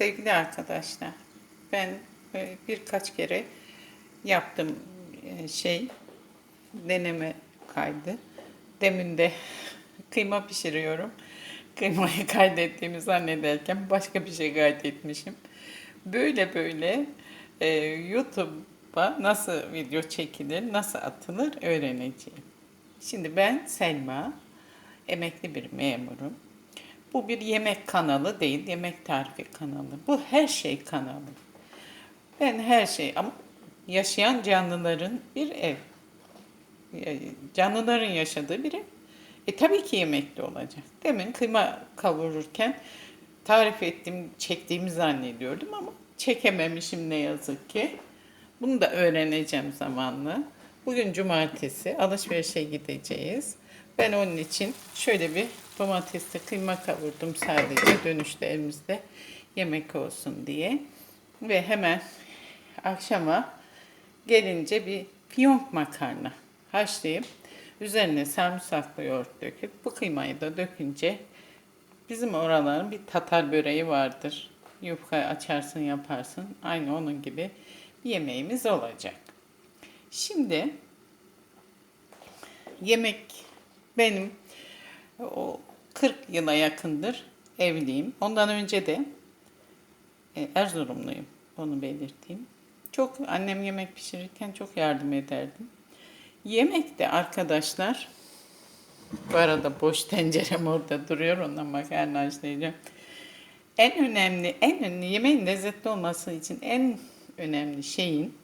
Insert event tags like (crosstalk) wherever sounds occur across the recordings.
Sevgili arkadaşlar, ben e, birkaç kere yaptım e, şey deneme kaydı. Demin de (laughs) kıyma pişiriyorum. Kıymayı kaydettiğimi zannederken başka bir şey kaydetmişim. Böyle böyle e, YouTube'a nasıl video çekilir, nasıl atılır öğreneceğim. Şimdi ben Selma, emekli bir memurum. Bu bir yemek kanalı değil, yemek tarifi kanalı. Bu her şey kanalı. Ben her şey ama yaşayan canlıların bir ev. Canlıların yaşadığı bir ev. E tabii ki yemekli olacak. Demin kıyma kavururken tarif ettiğim, çektiğimi zannediyordum ama çekememişim ne yazık ki. Bunu da öğreneceğim zamanla. Bugün cumartesi alışverişe gideceğiz. Ben onun için şöyle bir domatesli kıyma kavurdum sadece dönüşte elimizde yemek olsun diye. Ve hemen akşama gelince bir fiyonk makarna haşlayıp üzerine sarımsaklı yoğurt döküp bu kıymayı da dökünce bizim oraların bir tatar böreği vardır. Yufka açarsın yaparsın. Aynı onun gibi bir yemeğimiz olacak. Şimdi yemek benim o 40 yıla yakındır evliyim. Ondan önce de e, Erzurumluyum. Onu belirteyim. Çok annem yemek pişirirken çok yardım ederdim. Yemekte arkadaşlar bu arada boş (laughs) tencerem orada duruyor. Ondan makarna haşlayacağım. En önemli, en önemli yemeğin lezzetli olması için en önemli şeyin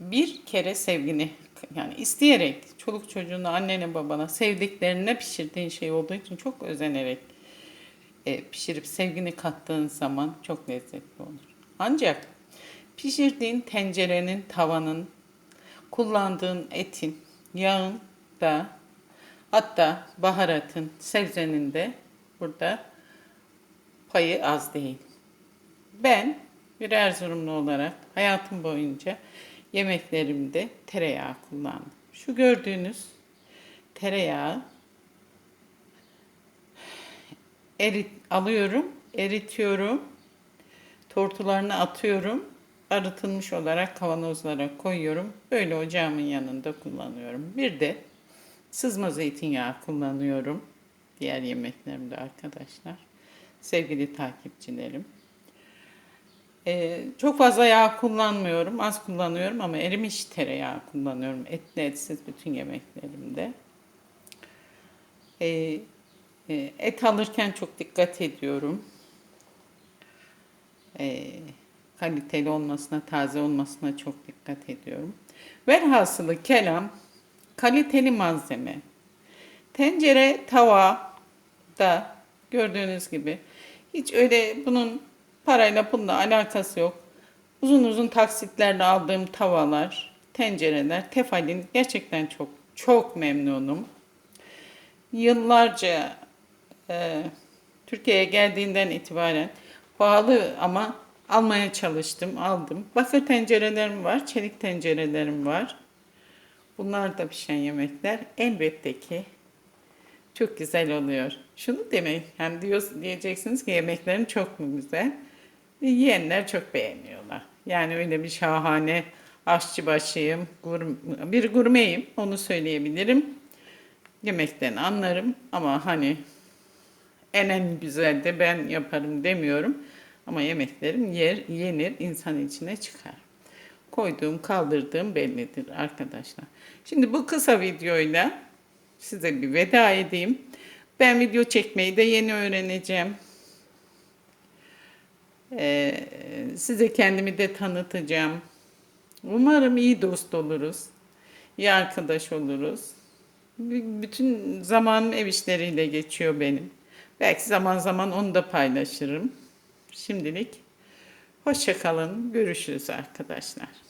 bir kere sevgini yani isteyerek çoluk çocuğuna, annene, babana, sevdiklerine pişirdiğin şey olduğu için çok özenerek e, pişirip sevgini kattığın zaman çok lezzetli olur. Ancak pişirdiğin tencerenin, tavanın, kullandığın etin, yağın da hatta baharatın, sebzenin de burada payı az değil. Ben bir Erzurumlu olarak hayatım boyunca yemeklerimde tereyağı kullandım. Şu gördüğünüz tereyağı erit alıyorum, eritiyorum, tortularını atıyorum, arıtılmış olarak kavanozlara koyuyorum. Böyle ocağımın yanında kullanıyorum. Bir de sızma zeytinyağı kullanıyorum. Diğer yemeklerimde arkadaşlar. Sevgili takipçilerim. Ee, çok fazla yağ kullanmıyorum. Az kullanıyorum ama erimiş tereyağı kullanıyorum. Etli etsiz bütün yemeklerimde. Ee, e, et alırken çok dikkat ediyorum. Ee, kaliteli olmasına, taze olmasına çok dikkat ediyorum. Velhasılı kelam kaliteli malzeme. Tencere, tava da gördüğünüz gibi hiç öyle bunun parayla pulla alakası yok. Uzun uzun taksitlerle aldığım tavalar, tencereler, tefalin gerçekten çok çok memnunum. Yıllarca e, Türkiye'ye geldiğinden itibaren pahalı ama almaya çalıştım, aldım. Bakır tencerelerim var, çelik tencerelerim var. Bunlar da pişen yemekler elbette ki çok güzel oluyor. Şunu demek, hem diyor, diyeceksiniz ki yemeklerim çok mu güzel? Yiyenler çok beğeniyorlar. Yani öyle bir şahane aşçı başıyım, gur- bir gurmeyim onu söyleyebilirim. Yemekten anlarım ama hani en en güzel de ben yaparım demiyorum. Ama yemeklerim yer, yenir, insan içine çıkar. Koyduğum, kaldırdığım bellidir arkadaşlar. Şimdi bu kısa videoyla size bir veda edeyim. Ben video çekmeyi de yeni öğreneceğim. Ee, size kendimi de tanıtacağım. Umarım iyi dost oluruz. iyi arkadaş oluruz. Bütün zamanım ev işleriyle geçiyor benim. Belki zaman zaman onu da paylaşırım. Şimdilik hoşça kalın. Görüşürüz arkadaşlar.